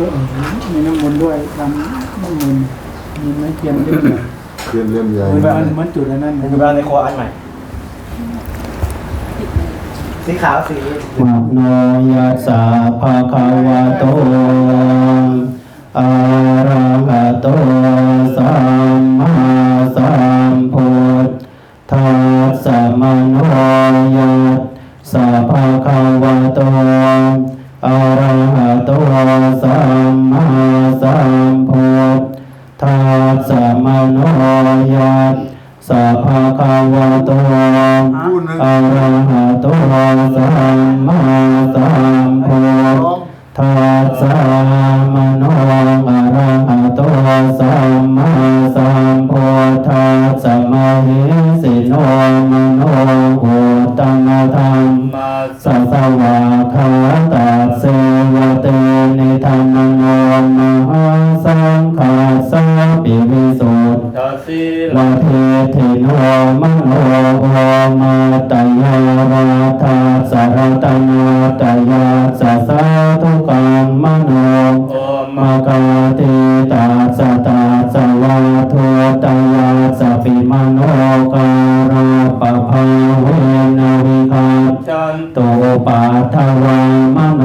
ก็เออมีน้ำมนต์ด้วยทำน้ำมนต์มีไม้เทียนด้วยเทียนเล่มใหญ่เหมือนแบบอันเหมือนจุดอันนั้นอยู่บ้านในครัวอันใหม่ สีขาวสีมโนยัสสะภะคะวะโตอะระหะโตสัมมาสัมพุทธัสสะมโนยัสสะภะคะวะโต อะระหะโตสัมมาสัมพุทธัสสะมโนยัสสะภะคะวะโตอะระหะโตสัมมาสัมพุทธัสสะมโนอะระหะโตสัมมาสัมพุทธัสสะมหิสิโนมโนโหตังธรรม สัสวะคาตัสเสวเตนิธรรมโนมหาสังฆาสาปิวิสุทธทาสีลาเทถิโนมโนโอมาตยาราธาสารตนาตยาสสาธุกังมโนมากาติตาสตาสวาทุตยาสปิมโนการาปภาเวนะวิ นโตปาทวาม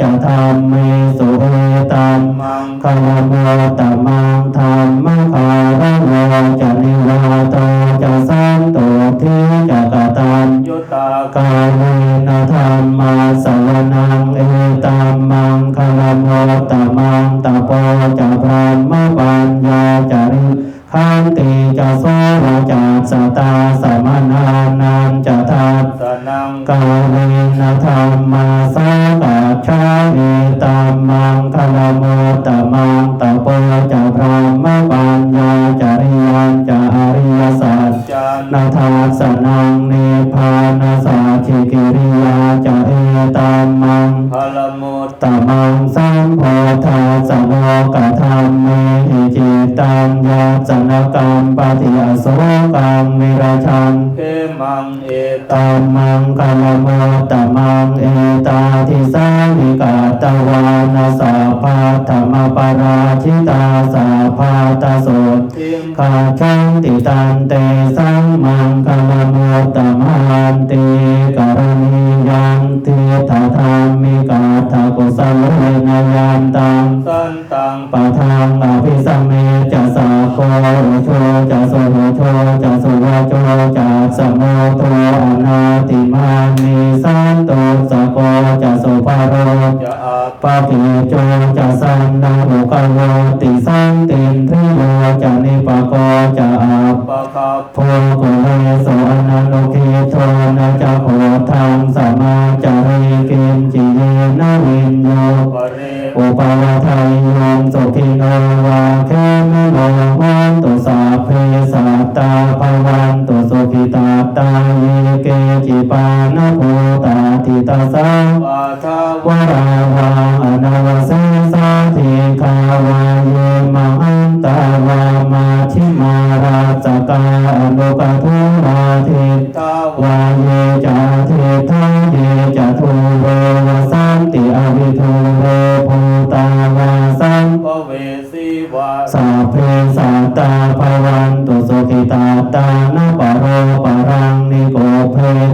จะธรรมเมสุเอตัมมังคารโมตมังธรรมังคารโมจะนิวาโตจะสันตุทิจะกตันยุตากาเวนะธรรมาสวนังเอตัมมังคารโมตมังตะโปจะพรหมปัญญาจริ ขันติจะโสรจักสตาสมานานันจะทัตสนังกาเวนธรรมาสากัจฉาเอตัมมังคารโมตมังตะโปจะพรหมปัญญาจริยันจะอริยสัจนาทาสนังเนพานาสาชิกิริยาจะเอตัมมังพล ตมังสัมโพธาสโลกธรรมเมหิจิตังยาสนกรรมปฏิอโสกังวิราชันเขมังเอตัมมังกัลโมตมังเอตาทิสาวิกาตวานาสาภาธรรมปาราชิตาสาภาตโสทิมข้าชังติตันเตสังมังคลโมตมันติกรณียังติถาธรรมิกาทากุสลเวนายันตังสันตังปะทังอภิสัมเมจะสาโคโชจะโสโชจะสุวาโชจะสมโมโตอนาติมานิสันโตสโกจะสุภาโรจะอาบปะปิโจจะสันนาอุกโวติสันตินทริโยจะนิปโกจะอาปปะคับโพโก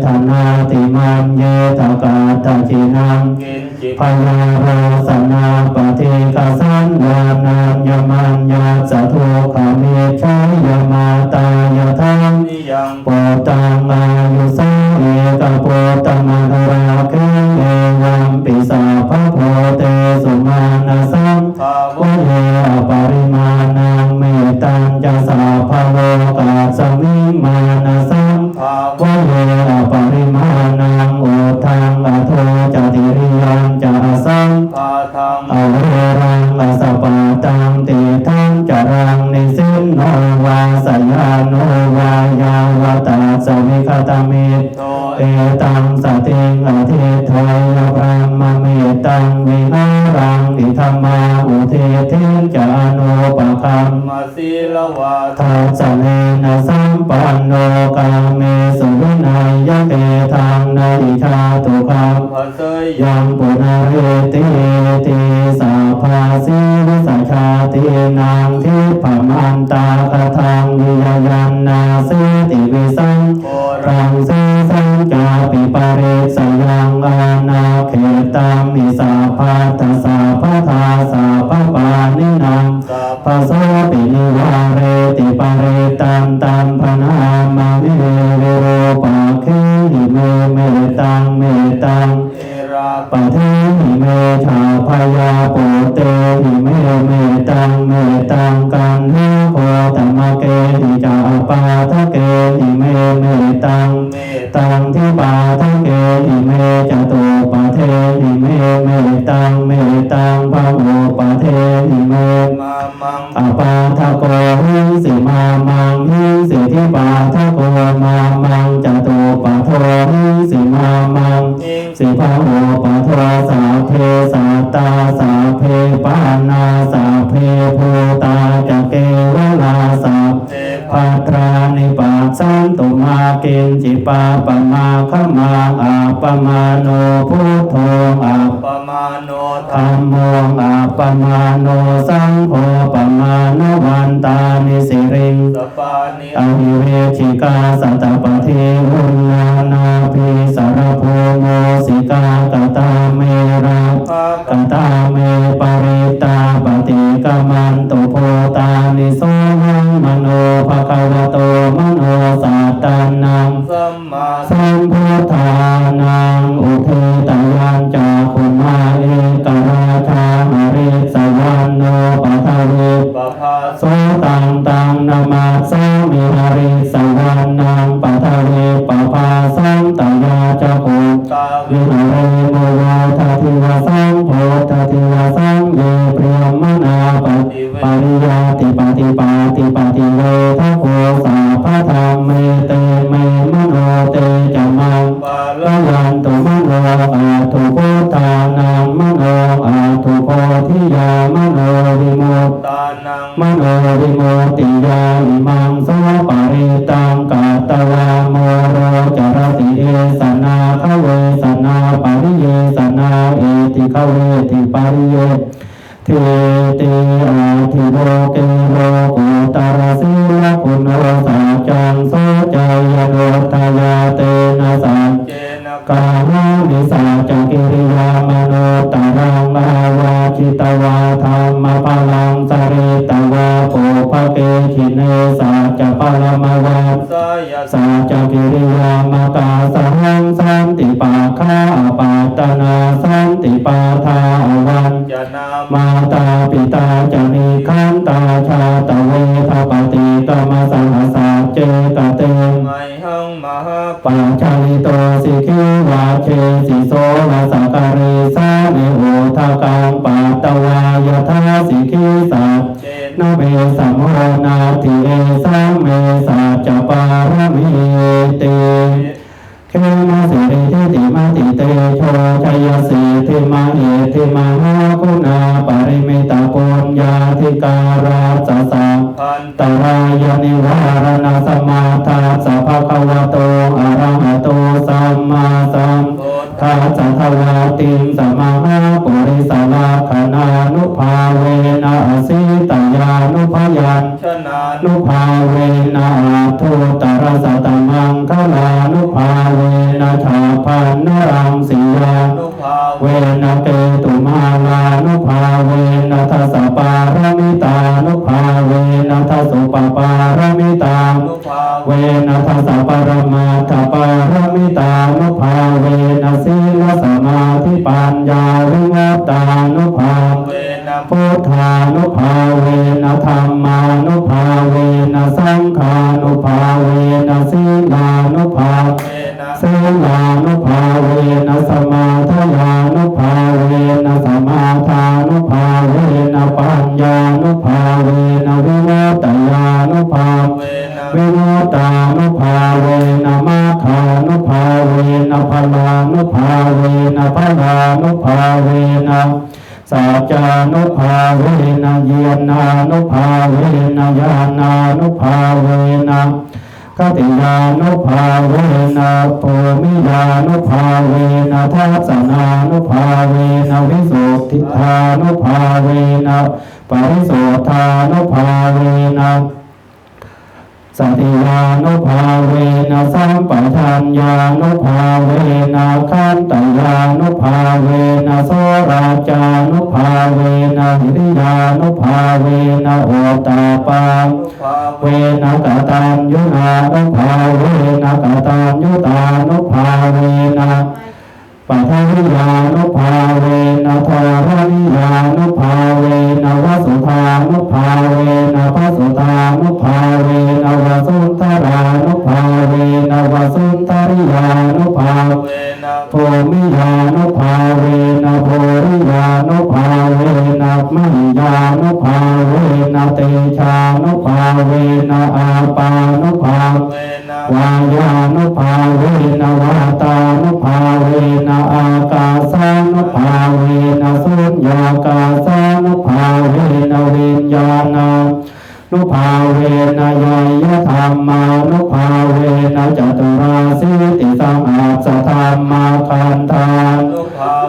ธนาติมังเยตากาตาจินังพนาราสนาปฏิกาสันวานามยมัญญาสะทุขามิชายมาตายทังปตังอายุสังเอกโปตังมะราเกเอวัมปิสาภโพเตสุมาณสังวะเยอภ 呃，打 ปาหิเวชิกาสัตปะเทวุลานาภิสารภูมิสิกากตตาเมระกตตาเมปริตาปฏิกามันตุโพตานิโสหังมโนภควโตมโนสัตตานังสัมมาสัมพุทธา สันติปาทา ยสีทิมาเอทิมหาคุณาปริมิตาปุญญาธิการาสสะพันตรายนิวารณสมาทาสัพพะควะโตอะระหะโตสัมมาสัมโพธข้าสัทวาติงสมาหาปุริสลาคนานุภาวะ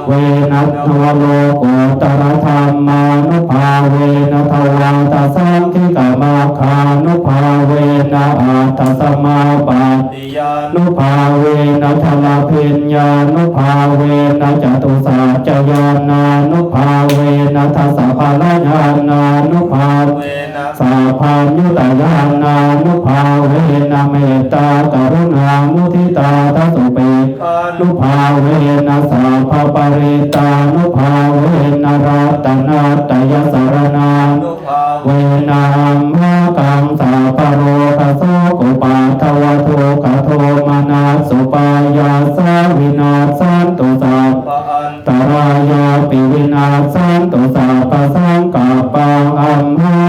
เวนัทวโลโกตรธรรมานุภาเวนะทวังตสังคิกามาคานุภาเวนะอาตสมาปาติยานุภาเวนะธรรมพิญญานุภาเวนะจตุสัจจยานานุภาเวนะทัสสะภาลญานานุภาเวนะ สาพายุตยานานุภาเวนะเมตตากรุณามุทิตาทัสสุเปคานุภาเวนะสาภปริตานุภาเวนะรัตนาตยสรณานุภาเวนะอัมมากังสาปโรคโสกุปาทวทุกขโทมานาสุปายาสาวินาสันตุสัพปะอันตรายาปิวินาสันตุสัพพสังกาปังอัมมากังสมิ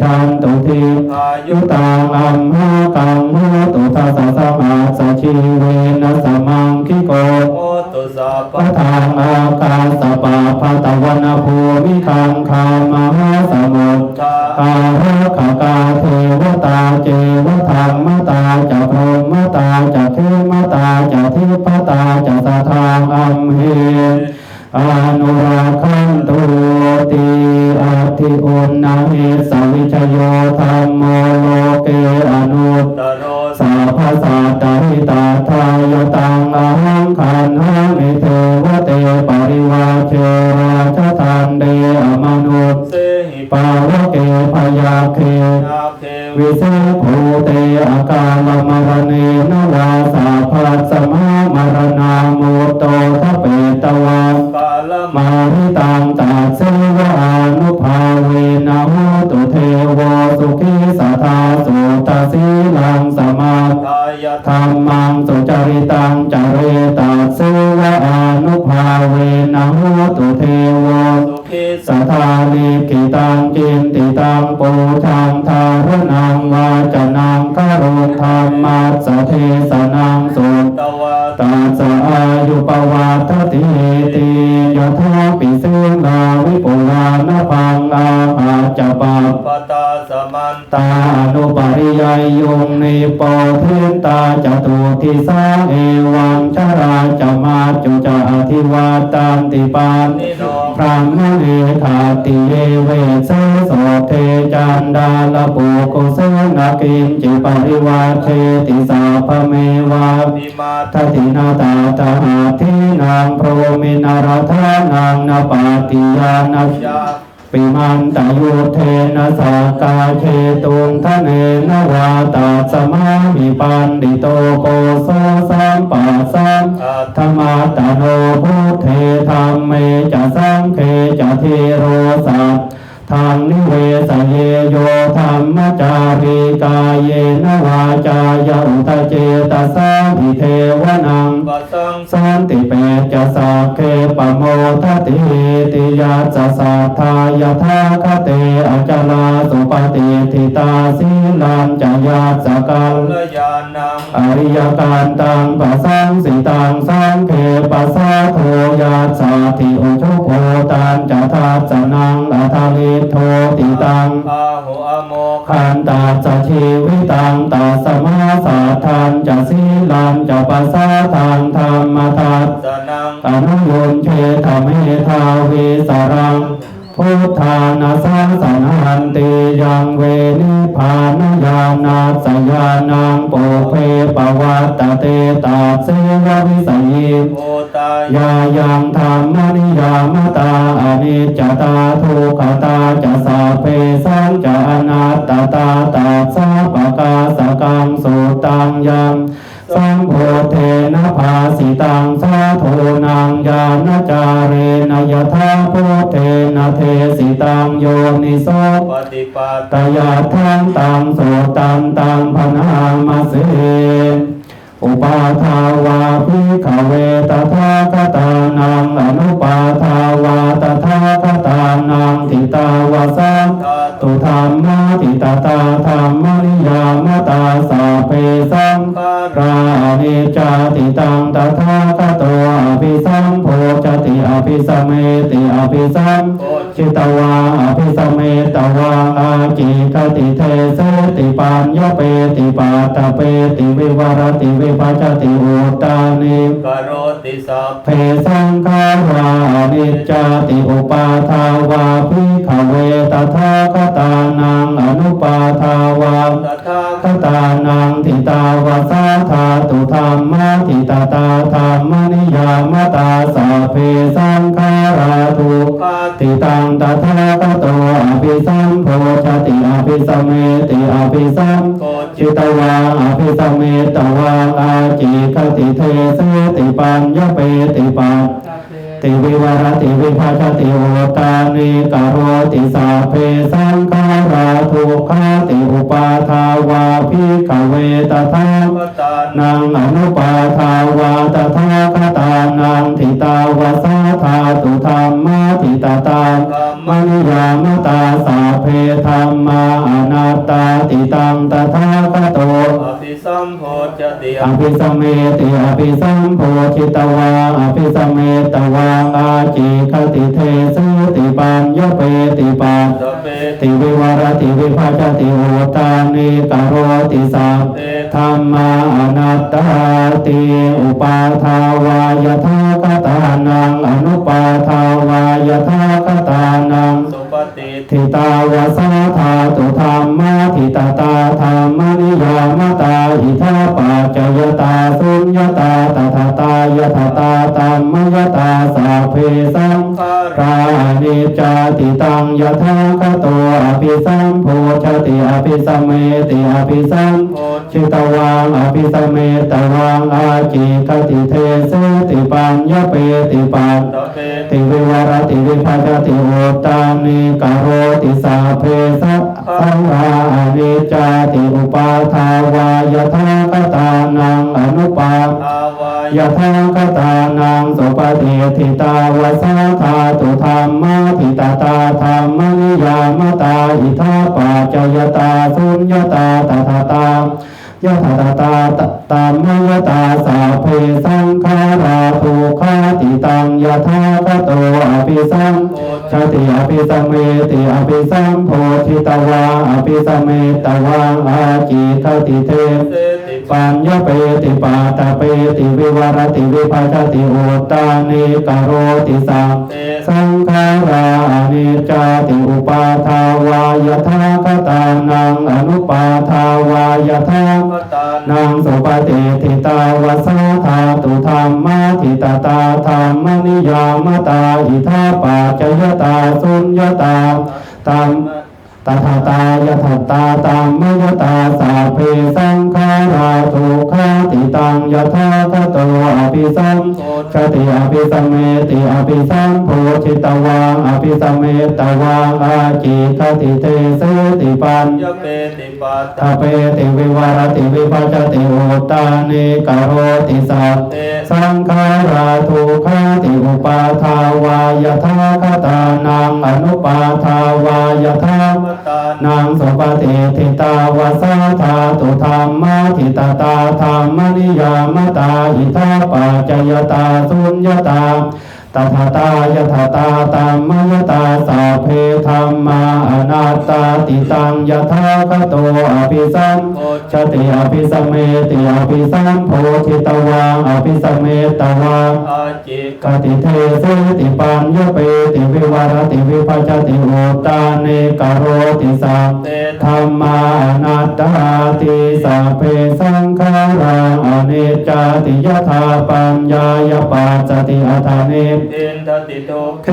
ชันตุทิอายุตังอัมมากังโหตุทัสสะสมาสชีเวนะสมังคิโกโอตุสัพปะทางอากาสปะปะตะวันภูมิคังคามหาสมุทรทาอาระขากาเทวตาเจวธรรมตาจะพรหมตาจะเทมตาจะทิพตาจะสทางอัมเหอนุราคันตุ ติอาทิอุณนาเหสวิชโยธรรมโมโลเกอนุตตโรสัพพสัตตหิตาทายตังอหังขันหามิเทวเตปริวาเชราชทันเดอมนุษย์เสหิปาวเกพยาเควิเศษภูเตอากาลมรเนนวาสาพัสมามรณามุตโตทเปตวันกาลมาริตังต ตสีลังสมาทายธรรมังสุจริตังจาเรตัสเสวะอนุภาเวนะโหตุเทวสัทธานิกิตังกินติตังปูทังทารนังวาจนังคารุธรรมัสสะเทสนังสุ ตัสสะอายุปวัตติติยะทาปิเสนาวิปุลานพังอาหาจปาปตาสมันตานุปริยายยุงนิปเทนตาจตุทิสาเอวังชราจมาจุจาอธิวาตันติปานิโน พระมณีธาติเยเวสโสเทจันดาลปุกุสนากินจิปริวาเทติสาพเมวาวิมาทัตตินาตาตาหาทินางโพรมินารธานางนาปาติยานัยา ปิมันตายุเทนะสากาเชตุงทะเนนวาตาสมามิปันดิโตโกโซสัมปัสสัมธรรมาตโนพุทเทธรรมเมจะสังเคจะเทโรสัต ทางนิเวสเยโยธรรมจาริกายเยนวาจายาอุตเจตสาภิเทวนังปัสสังสันติเปจะสักเคปะโมทติติยาจะสัทธายาทาคเตอจลาสุปฏิทิตาสิลันจะยาสกัลลยานัง อริยการตังปัสสังสิตังสังเคปัสสะโทยาสาธิโอชุโพตันจะทัสสนังอัทาลิโทติตังอาหุอโมขันตาจชีวิตังตาสมาสาทานจะสีลันจะปัสสะทางธรรมทัสสนังอนุโยนเชธเมธาวิสรัง พุทธานาสังสนันติยังเวนิพานญาณาสยานังปุเพปวัตเตตาเสววิสัยโอตายายังธรรมนิยามตาอนิจจตาทุกข ตยาทังตังโสตังตังพนามาเสอุปาทาวาภิกขเวตถาคตานังอนุปาทาวาตถาคตานังทิตาวาสังตาตุตุธรรมาทิตาตาธรรมนิยามตาสาเปสั งคารานิจจติตังตถาคตอภิสัมโพจติอภิสมเมติอภิสัมโอชิตวาอภิสมเมตวาอาจิกติเทเสติปัญญเปติปาตเปติวิวรติวิปัจจติอุตานิกโรติสัพเพสังฆารานิจจติอุปาทาวาภิกขเวตถาคตานังอนุปาทาวาตถาคตานังทิตาวาสาธาตุธรรมะทิตาตาธรรมนิยามตาสาเพสังคาราทุคาติติตังตถาคตอภิสัมโพชติอภิสมเมติอภิสัมจิตวาอภิสมเมตวาอาจิคติเทเสติปัญญเปติปัญ ติวิวรติวิภาชติโอตานิกโรติสาเพสังขาราทุกขาติอุปาทาวาภิกเวตาปตานันางอนุปาทาวาตถาคตานังทิตาวาสาธาตุธรรมะทิตาตา มนิยามตาสาเพธรรมาอนัตตาติตังตถาคโตอภิสัมโพจติอภิสมเมติอภิสัมโพธิตวาอภิสมเมตวาอาจิคติเทสติปัญญเปติปัญสเปติวิวรติวิภาชติโอตานิกโรติสัมเตธรรมาอนัตตาติอุปาทาวายทาคตานังอนุปาทาวายทาคตานังสุปฏิ ทิตาวาสาธาตุธรรมาทิตาตาธรรมนิยามตา อิทาปัจยตาสุญญตาตถาตายถาตาธรรมยตาสาเพสังคารานิจจติตังยถาคโตอภิสัมโพชติอภิสมเมติอภิสัมชิตวังอภิสมเมตวังอาจิคติเทเสติปัญญเปติปัญสเปติวิวรติวิภาชติโอตานิกโรติสาเพสัสังฆานิจจติอุปาทาวายทาคตานังอนุปาทาวายะทากตานังสุปฏิทิตาวสาธาตุธรรมะทิตาตาธรรมนิยามตาอิทาปัจจยตาสุญญตาตถาตา ยะถาตาตาตตามยตาสาเพสังคาราทุคาติตังยะทากโตอภิสัมชาติอภิสัมเมติอภิสัมโพธิตวาอภิสัมเมตวาอาจิทติเท ปัญญเปติปาตาเปติวิวารติวิภาชติโอตานิกโรติสังเตสังขารานิจจติอุปาทาวายทากตานังอนุปาทาวายทาพตานังสุปฏิทิตาวสาธาตุธรรมะทิตาตาธรรมนิยามตาอิทาปัจจยตาสุญญตาตาม ตถาตายถาตาตามมยตาสาเพสังขาราทุกขาติตังยถาคตอภิสัมโพชติอภิสัมเมติอภิสัมโพธิตวังอภิสัมเมตวังอาจิคติเตเสติปัญยเปติปาทาเปติวิวารติวิปัจจติโอตานิกโรติสัพเตสังขาราทุกขาติอุปาทาวายทาคตานังอนุปาทาวายทาพ นางสุปฏิทิตาวสาธาตุธรรมทิตาตาธรรมนิยามตาอิทาปัจจยตาสุญญตา ตถาตายถาตาตามมยตาสาเพธรรมาอนาตตาติตังยถาคโตอภิสัมโพชติอภิสัมเมติอภิสัมโพธิตวังอภิสัมเมตวังอาจิกติเทเสติปัญญเปติวิวารติวิปัจจติโอตาเนกโรติสังเตธรรมานัตตาติสัพเพสังขาราอเนจจติยถาปัญญายปัสสติอัฏฐานิเทนทติโตเค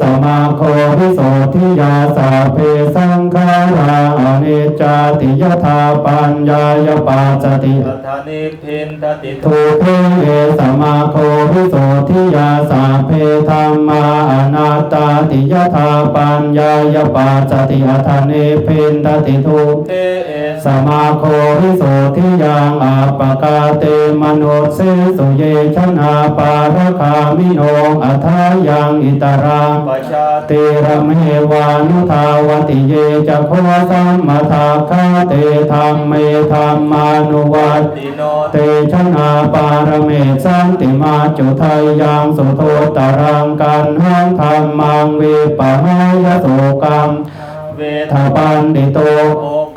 สมาโควิโสทิยาสัพเพสังขาราอเนจจติยถาปัญญายปัสสติอัฏฐานิเพนทติโตทุเขสมาโควิโสทิยาสัพเพธรรมาอนาตตาติยถาปัญญายปัสสติอัฏฐานิเพนตติทุเตเอสมาโควิโสทิยังอาปกาเตมโนเสสุเยชนาปารคามิโนอัทายังอิตารังปัจจาเตระเมวานุทาวติเยจะโคสัมมาทาคาเตธรรมเมธรรมานุวัตติโนเตชนาปารเมสันติมาจุไทยยังสุโทตรังกันหังธรรมังวิปะหายโสกังเวททาปันติโต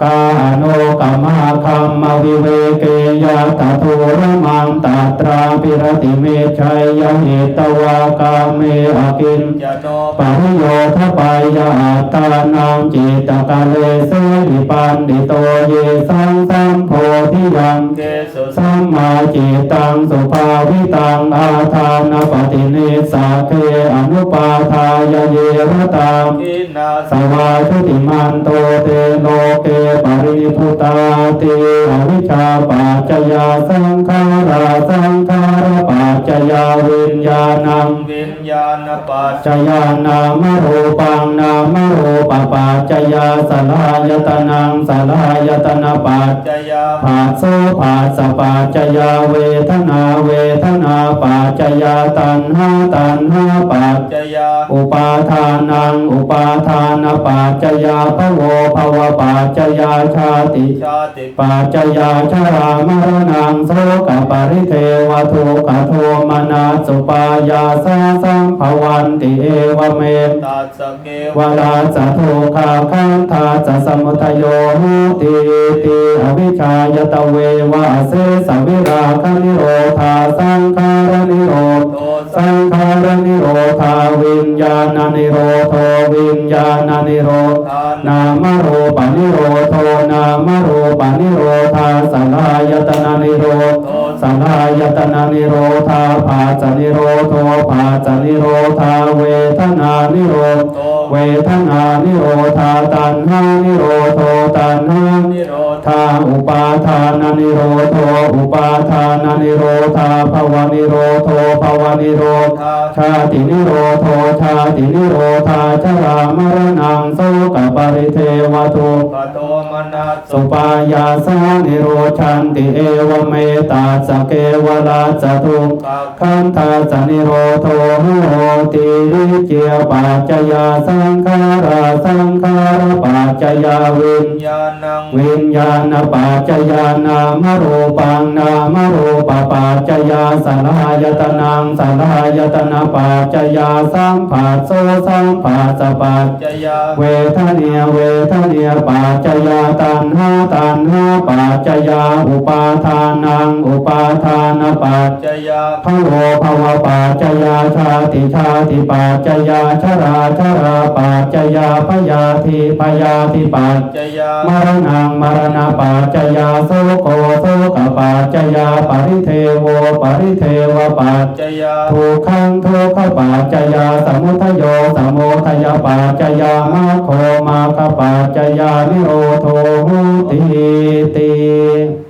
กาโนกามาคัมมาวิเวเกยะตถุรมังตาตราปิรติเมชัยยะเหตวากาเมอากินยโนปริโยทปายาตานังจิตตกาเลเสวิปันติโตเยสังสัมโพธิยังเกสุสสัมมาจิตตังสุภาวิตังอาทานปฏิเนสาเคอนุปาทายเยรตังกินาสวาชุติมันโตเตโลเกปริพุตาติอวิชาปัจจยาสังขาราสังขารปัจจยาวิญญาณังวิญญาณปัจจยานามรูปังนามรูปปัจจยาสลายตนังสลายตนะปัจจยาภาโสภาสปัจจยาเวทนาเวทนาปัจจยาตัณหาตัณหาปัจจยาอุปาทานังอุปาทานปัจจยาภโวภวปัจจยาชาติชาติปัจจยาชรามรณังโสกปริเทวทุกขโทมนาสุปายาสาสัมภวันติเอวเมตัสสะเกวลาสะโทคาคันธาจะสมุทโยโหติติอวิชชายตเววะเสสวิราคนิโรธาสังขารนิโรธโตสังขารนิโรธาวิญญาณนิโรโทวิญญาณนิโรธทานนามรูปนิโรโตนะนิโรธโตสังขายตนะนิโรธาภาจนิโรโทภาจนิโรธาเวทนานิโรธโตเวทนานิโรธาตันหานิโรโทตันหานิโร ธาอุปาทานานิโรโทอุปาทานานิโรธาภวนิโรโทภวนิโรธาชาตินิโรโทชาตินิโรธาชรามรณังโสกปริเทวทุปโตมนัสสุปายาสานิโรชันติเอวเมตาสเกวลาจตุขันธาสนิโรโทโหติริเจียปัจจยาสังขาราสังขารปัจจยาวิญญาณังวิญญาณปัจจยานามรูปังนามรูปปัจจยาสลายตนังสลายตนะปัจจยาสัมผัสโสสัมผัสสะปัจจยาเวทเนียเวทเนียปัจจยาตันหาตันหาปัจจยาอุปาทานังอุปาทานปัจจยาพโวภวปัจจยาชาติชาติปัจจยาชราชราปัจจยาพยาธิพยาธิปัจจยามรณังมรณปัจจยาโสโกโสกปัจจยาปริเทโวปริเทวปัจจยาทุกขังทุกขปัจจยาสมุทโยสมุทยปัจจยามาโคมาคปัจจยานิโรโทมุติติ